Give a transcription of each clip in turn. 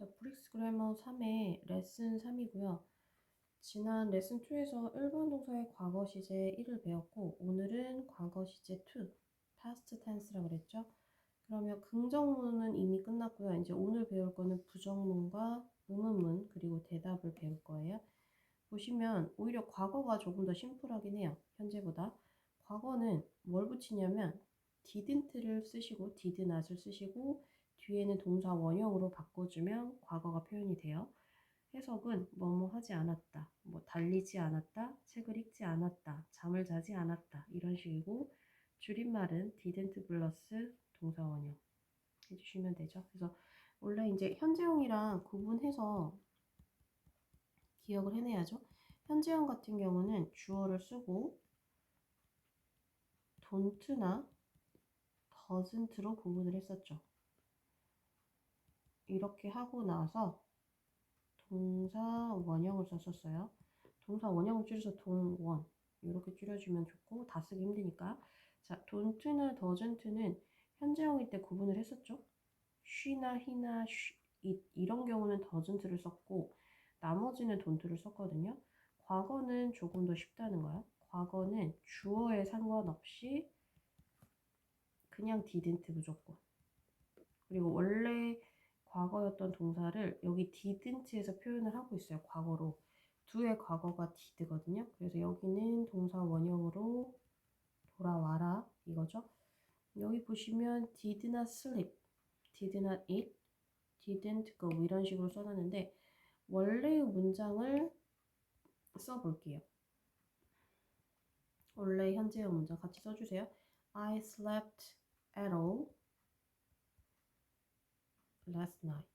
자, 브릭스 그래머 3의 레슨 3이고요. 지난 레슨 2에서 일반 동사의 과거 시제 1을 배웠고 오늘은 과거 시제 2, past tense라고 그랬죠. 그러면 긍정문은 이미 끝났고요. 이제 오늘 배울 거는 부정문과 의문문 그리고 대답을 배울 거예요. 보시면 오히려 과거가 조금 더 심플하긴 해요. 현재보다. 과거는 뭘 붙이냐면 didn't를 쓰시고 did not을 쓰시고 뒤에는 동사 원형으로 바꿔주면 과거가 표현이 돼요. 해석은 뭐뭐 하지 않았다, 뭐 달리지 않았다, 책을 읽지 않았다, 잠을 자지 않았다 이런 식이고 줄임말은 didn't 플러스 동사 원형 해주시면 되죠. 그래서 원래 이제 현재형이랑 구분해서 기억을 해내야죠. 현재형 같은 경우는 주어를 쓰고 don't나 doesn't로 구분을 했었죠. 이렇게 하고 나서 동사 원형을 썼었어요. 동사 원형을 줄여서 동원 이렇게 줄여주면 좋고 다 쓰기 힘드니까 자 don't나 doesn't는 현재형일 때 구분을 했었죠. she나 he나 she, it 이런 경우는 doesn't를 썼고 나머지는 don't를 썼거든요. 과거는 조금 더 쉽다는 거야. 과거는 주어에 상관없이 그냥 didn't 무조건. 그리고 원래 과거였던 동사를 여기 didn't에서 표현을 하고 있어요. 과거로. 두의 과거가 did거든요. 그래서 여기는 동사 원형으로 돌아와라 이거죠. 여기 보시면 did not sleep, did not eat, didn't go 이런 식으로 써놨는데 원래의 문장을 써볼게요. 원래 현재의 문장 같이 써주세요. I slept at all last night.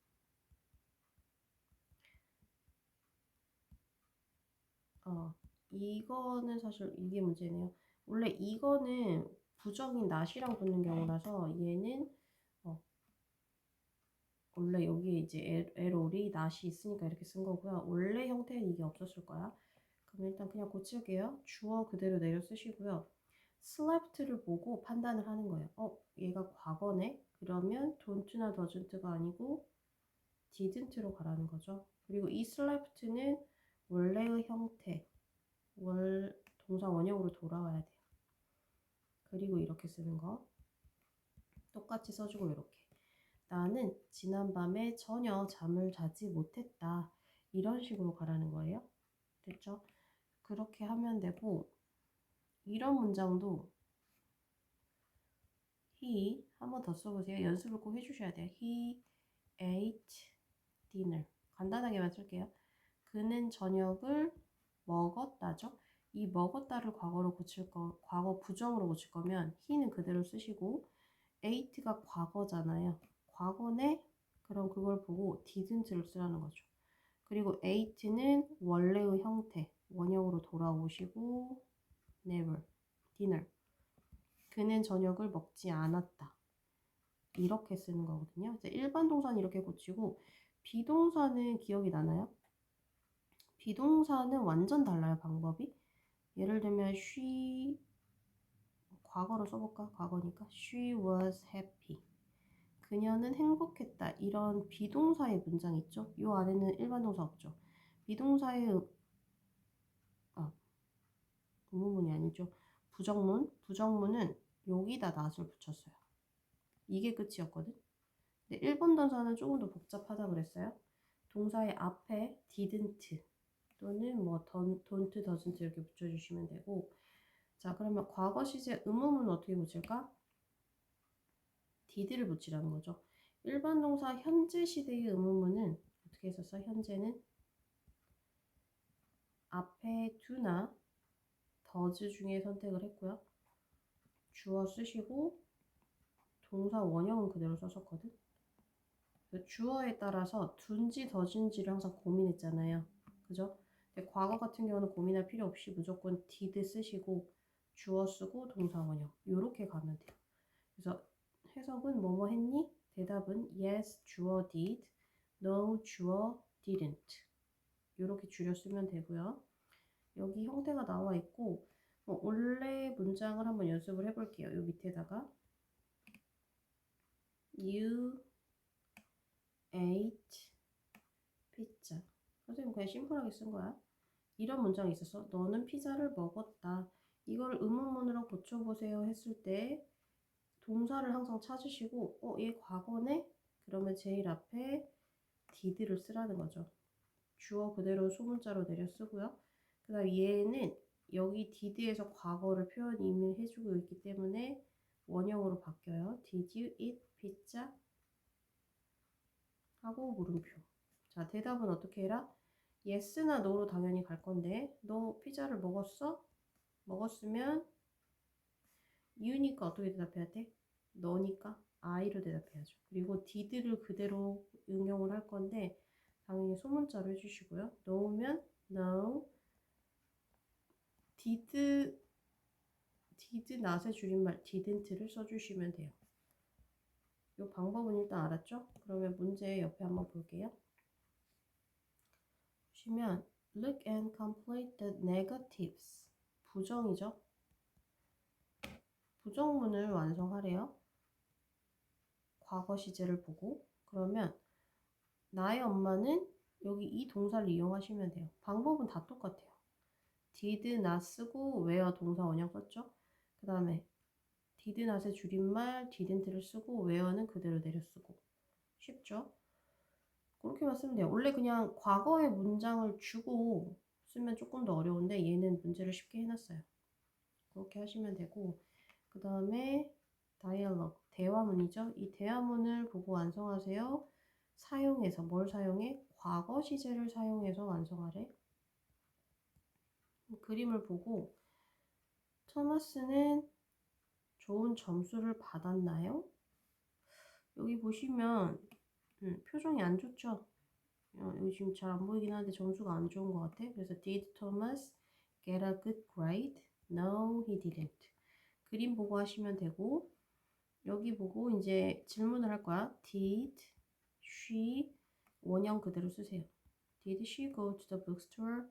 어, 이거는 사실 이게 문제네요. 원래 이거는 부정인 not이랑 붙는 경우라서 얘는 어, 원래 여기에 이제 에롤이 not이 있으니까 이렇게 쓴 거고요. 원래 형태는 이게 없었을 거야. 그럼 일단 그냥 고칠게요. 주어 그대로 내려 쓰시고요. slept를 보고 판단을 하는 거예요. 어, 얘가 과거네? 그러면 don't나 doesn't가 아니고 didn't로 가라는 거죠. 그리고 이 slept는 원래의 형태, 월 동사 원형으로 돌아와야 돼요. 그리고 이렇게 쓰는 거 똑같이 써주고 이렇게 나는 지난밤에 전혀 잠을 자지 못했다. 이런 식으로 가라는 거예요. 됐죠? 그렇게 하면 되고 이런 문장도 he 한 번 더 써보세요. 연습을 꼭 해주셔야 돼요. He ate dinner. 간단하게만 쓸게요. 그는 저녁을 먹었다죠. 이 먹었다를 과거로 고칠 거, 과거 부정으로 고칠 거면 he는 그대로 쓰시고 ate가 과거잖아요. 과거네? 그럼 그걸 보고 didn't를 쓰라는 거죠. 그리고 ate는 원래의 형태, 원형으로 돌아오시고 never, dinner. 그는 저녁을 먹지 않았다. 이렇게 쓰는 거거든요. 이제 일반 동사는 이렇게 고치고 비동사는 기억이 나나요? 비동사는 완전 달라요, 방법이. 예를 들면 she 과거로 써볼까? 과거니까 she was happy. 그녀는 행복했다. 이런 비동사의 문장 있죠? 이 안에는 일반 동사 없죠. 비동사의 아, 의문문이 아니죠. 부정문. 부정문은 여기다 낫을 붙였어요. 이게 끝이었거든. 근데 1번 동사는 조금 더 복잡하다 그랬어요. 동사의 앞에 didn't 또는 뭐 don't, doesn't 이렇게 붙여주시면 되고 자 그러면 과거 시제 의문문 어떻게 붙일까? did를 붙이라는 거죠. 일반 동사 현재 시대의 의문문은 어떻게 했었어? 현재는 앞에 do나 does 중에 선택을 했고요. 주어 쓰시고 동사 원형은 그대로 썼었거든. 그 주어에 따라서 둔지 더진지를 항상 고민했잖아요. 그죠? 근데 과거 같은 경우는 고민할 필요 없이 무조건 did 쓰시고 주어 쓰고 동사 원형 이렇게 가면 돼요. 그래서 해석은 뭐뭐 했니? 대답은 yes 주어 did, no 주어 didn't 이렇게 줄여 쓰면 되고요. 여기 형태가 나와 있고 뭐 원래 문장을 한번 연습을 해볼게요. 요 밑에다가 You ate 그냥 심플하게 쓴 거야. 이런 문장이 있었어. 너는 피자를 먹었다. 이걸 의문문으로 고쳐보세요 했을 때 동사를 항상 찾으시고 어, 얘 과거네? 그러면 제일 앞에 did를 쓰라는 거죠. 주어 그대로 소문자로 내려 쓰고요. 그 다음 얘는 여기 did에서 과거를 표현 이미 해주고 있기 때문에 원형으로 바뀌어요. Did you eat pizza? 하고 물음표. 자, 대답은 어떻게 해라? yes나 no로 당연히 갈 건데 너 피자를 먹었어? 먹었으면 you니까 어떻게 대답해야 돼? 너니까 I로 대답해야죠. 그리고 did를 그대로 응용을 할 건데 당연히 소문자로 해주시고요. know면 know did did not의 줄임말 didn't를 써주시면 돼요. 이 방법은 일단 알았죠? 그러면 문제 옆에 한번 볼게요. 보시면 look and complete the negatives 부정이죠? 부정문을 완성하래요. 과거 시제를 보고 그러면 나의 엄마는 여기 이 동사를 이용하시면 돼요. 방법은 다 똑같아요. Did not 쓰고 where 동사 원형 썼죠? 그 다음에 did not의 줄임말 didn't를 쓰고 where는 그대로 내려 쓰고 쉽죠? 그렇게만 쓰면 돼요. 원래 그냥 과거의 문장을 주고 쓰면 조금 더 어려운데 얘는 문제를 쉽게 해놨어요. 그렇게 하시면 되고 그 다음에 다이얼로그 대화문이죠. 이 대화문을 보고 완성하세요. 사용해서 뭘 사용해? 과거 시제를 사용해서 완성하래. 그림을 보고 토마스는 좋은 점수를 받았나요? 여기 보시면 음, 표정이 안 좋죠? 어, 여기 지금 잘 안 보이긴 하는데 점수가 안 좋은 것 같아. 그래서 Did Thomas get a good grade? No, he didn't. 그림 보고 하시면 되고 여기 보고 이제 질문을 할 거야. Did she 원형 그대로 쓰세요. Did she go to the bookstore?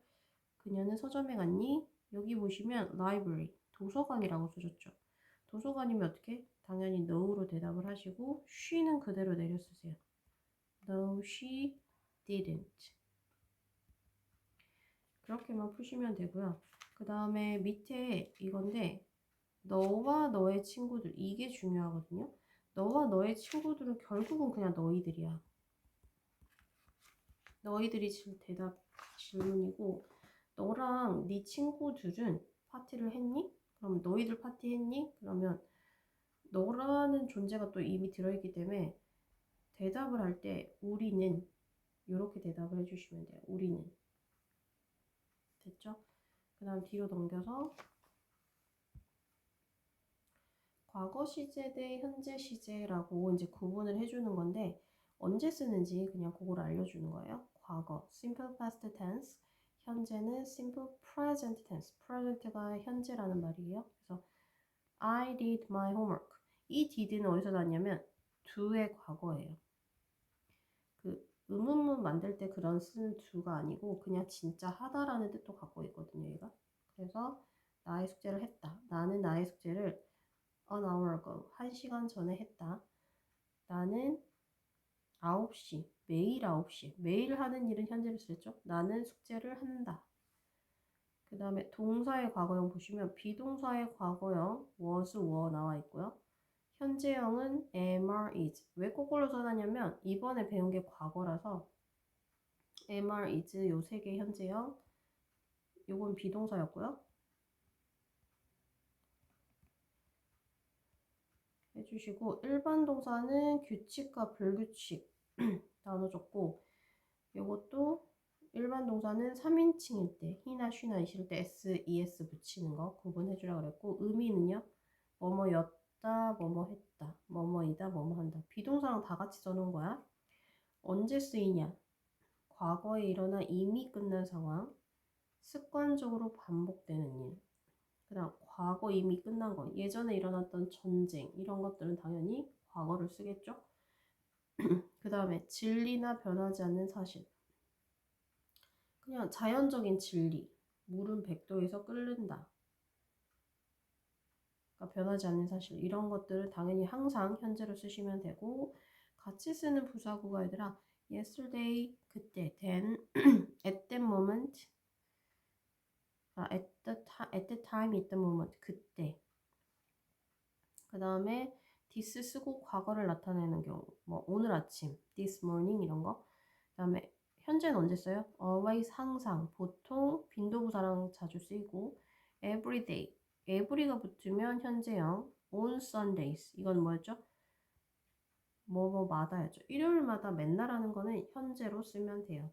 그녀는 서점에 갔니? 여기 보시면 library 도서관이라고 쓰셨죠. 도서관이면 어떻게? 당연히 no로 대답을 하시고 she는 그대로 내려 쓰세요. No, she didn't. 그렇게만 푸시면 되고요. 그 다음에 밑에 이건데 너와 너의 친구들 이게 중요하거든요. 너와 너의 친구들은 결국은 그냥 너희들이야. 너희들이 질 대답 질문이고 너랑 네 친구들은 파티를 했니? 그럼 너희들 파티 했니? 그러면 너라는 존재가 또 이미 들어있기 때문에 대답을 할 때 우리는 이렇게 대답을 해주시면 돼요. 우리는 됐죠? 그 다음 뒤로 넘겨서 과거 시제 대 현재 시제라고 이제 구분을 해주는 건데 언제 쓰는지 그냥 그걸 알려주는 거예요. 과거 simple past tense, 현재는 simple present tense. present가 현재라는 말이에요. 그래서 I did my homework. 이 did는 어디서 났냐면 do의 과거예요. 그 의문문 만들 때 그런 쓰는 do가 아니고 그냥 진짜 하다라는 뜻도 갖고 있거든요. 얘가. 그래서 나의 숙제를 했다. 나는 나의 숙제를 an hour ago. 1시간 전에 했다. 나는 9시. 매일 9시. 매일 하는 일은 현재를 쓰죠. 나는 숙제를 한다. 그 다음에 동사의 과거형 보시면 비동사의 과거형 was, were 나와 있고요. 현재형은 am, are, is. 왜 거꾸로 써놨냐면 이번에 배운 게 과거라서 am, are, is 요 세 개 현재형 요건 비동사였고요. 해주시고 일반 동사는 규칙과 불규칙 나눠줬고 요것도 일반 동사는 3인칭일 때 히나 쉬나 이실 때 s, es 붙이는 거 구분해 주라 그랬고 의미는요? 뭐뭐였다, 뭐뭐 했다, 뭐뭐이다, 뭐뭐 한다. 비동사랑 다 같이 써놓은 거야. 언제 쓰이냐? 과거에 일어나 이미 끝난 상황 습관적으로 반복되는 일. 그 다음 과거 이미 끝난 거 예전에 일어났던 전쟁 이런 것들은 당연히 과거를 쓰겠죠 그 다음에 진리나 변하지 않는 사실. 그냥 자연적인 진리. 물은 100도에서 끓는다. 그러니까 변하지 않는 사실. 이런 것들을 당연히 항상 현재로 쓰시면 되고 같이 쓰는 부사구가 얘들아 yesterday 그때 then at that moment. 아, at the time at the time at the moment 그때. 그 다음에 this 쓰고 과거를 나타내는 경우 뭐 오늘 아침 this morning 이런 거 그다음에 현재는 언제 써요? always 항상 보통 빈도부사랑 자주 쓰이고 every day every가 붙으면 현재형 on Sundays 이건 뭐였죠? 뭐뭐마다였죠. 일요일마다 맨날 하는 거는 현재로 쓰면 돼요.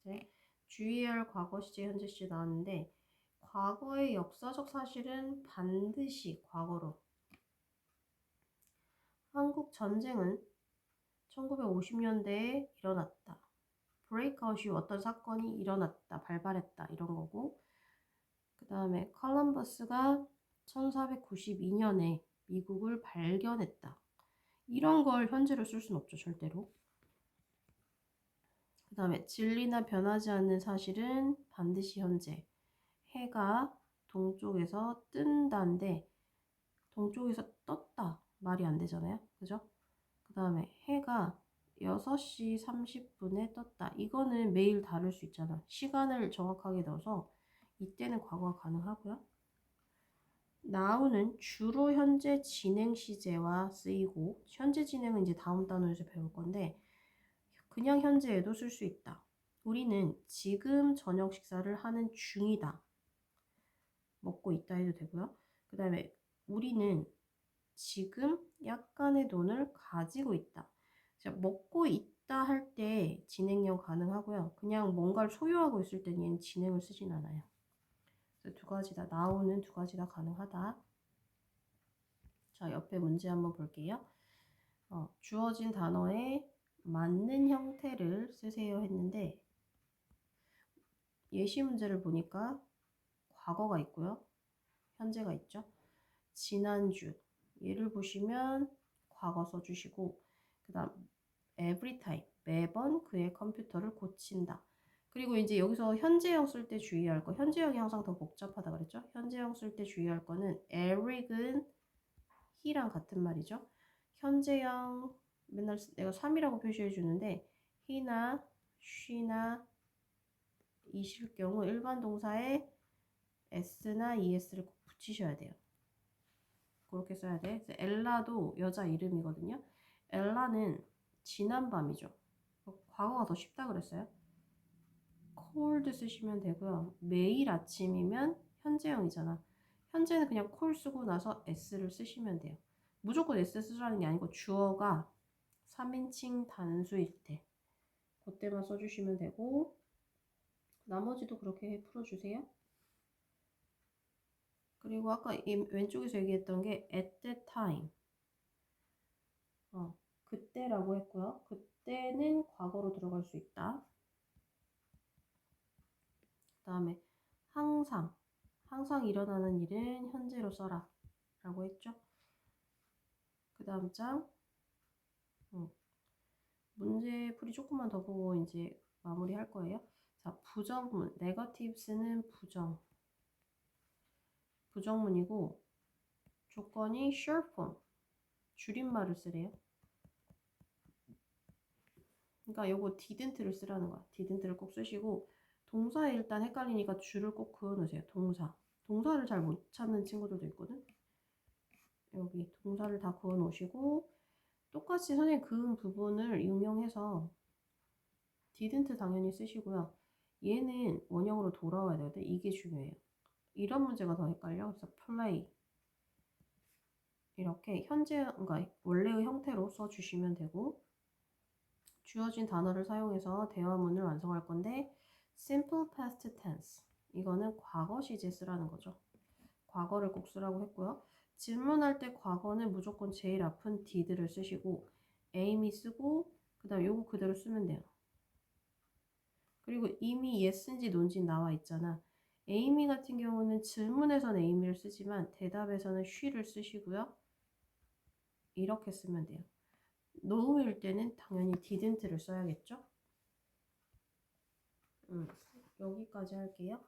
이제 주의할 과거 시제 현재 시제 나왔는데 과거의 역사적 사실은 반드시 과거로 한국 전쟁은 1950년대에 일어났다. 브레이크아웃이 어떤 사건이 일어났다, 발발했다 이런 거고 그 다음에 컬럼버스가 1492년에 미국을 발견했다. 이런 걸 현재로 쓸 수는 없죠, 절대로. 그 다음에 진리나 변하지 않는 사실은 반드시 현재. 해가 동쪽에서 뜬다인데 동쪽에서 떴다 말이 안 되잖아요. 그죠? 그 다음에 해가 6시 30분에 떴다. 이거는 매일 다를 수 있잖아. 시간을 정확하게 넣어서 이때는 과거가 가능하고요. now는 주로 현재 진행 시제와 쓰이고 현재 진행은 이제 다음 단원에서 배울 건데 그냥 현재에도 쓸 수 있다. 우리는 지금 저녁 식사를 하는 중이다. 먹고 있다 해도 되고요. 그 다음에 우리는 지금 약간의 돈을 가지고 있다. 자, 먹고 있다 할 때 진행형 가능하고요. 그냥 뭔가를 소유하고 있을 때는 진행을 쓰진 않아요. 두 가지 다 나오는 두 가지 다 가능하다. 자, 옆에 문제 한번 볼게요. 어, 주어진 단어에 맞는 형태를 쓰세요 했는데 예시 문제를 보니까 과거가 있고요. 현재가 있죠. 지난주 예를 보시면 과거 써주시고 그 다음 every time 매번 그의 컴퓨터를 고친다. 그리고 이제 여기서 현재형 쓸 때 주의할 거 현재형이 항상 더 복잡하다 그랬죠? 현재형 쓸 때 주의할 거는 Eric은 he랑 같은 말이죠. 현재형 맨날 내가 3이라고 표시해 주는데 he나 she나 이실 경우 일반 동사에 s나 es를 꼭 붙이셔야 돼요. 그렇게 써야 돼. 엘라도 여자 이름이거든요. 엘라는 지난 밤이죠. 과거가 더 쉽다 그랬어요. cold 쓰시면 되고요. 매일 아침이면 현재형이잖아. 현재는 그냥 콜 쓰고 나서 s를 쓰시면 돼요. 무조건 s 쓰라는 게 아니고 주어가 3인칭 단수일 때 그때만 써주시면 되고 나머지도 그렇게 풀어주세요. 그리고 아까 이 왼쪽에서 얘기했던 게 at that time 어, 그때라고 했고요. 그때는 과거로 들어갈 수 있다. 그 다음에 항상 항상 일어나는 일은 현재로 써라 라고 했죠. 그 다음 장 음. 문제 풀이 조금만 더 보고 이제 마무리 할 거예요. 자, 부정문, 네거티브스는 부정. 부정문이고 조건이 short form, 줄임말을 쓰래요. 그러니까 요거 didn't를 쓰라는 거야. didn't를 꼭 쓰시고 동사에 일단 헷갈리니까 줄을 꼭 그어놓으세요. 동사. 동사를 잘 못 찾는 친구들도 있거든. 여기 동사를 다 그어놓으시고 똑같이 선생님 그은 부분을 응용해서 didn't 당연히 쓰시고요. 얘는 원형으로 돌아와야 되거든. 이게 중요해요. 이런 문제가 더 헷갈려. 그래서 play 이렇게 현재 그러니까 원래의 형태로 써 주시면 되고 주어진 단어를 사용해서 대화문을 완성할 건데 simple past tense 이거는 과거 시제 쓰라는 거죠. 과거를 꼭 쓰라고 했고요. 질문할 때 과거는 무조건 제일 아픈 did를 쓰시고 aim이 쓰고 그 다음 요거 그대로 쓰면 돼요. 그리고 이미 yes인지 논지 나와 있잖아. 에이미 같은 경우는 질문에서는 에이미를 쓰지만 대답에서는 she를 쓰시고요. 이렇게 쓰면 돼요. no일 때는 당연히 didn't를 써야겠죠? 음, 여기까지 할게요.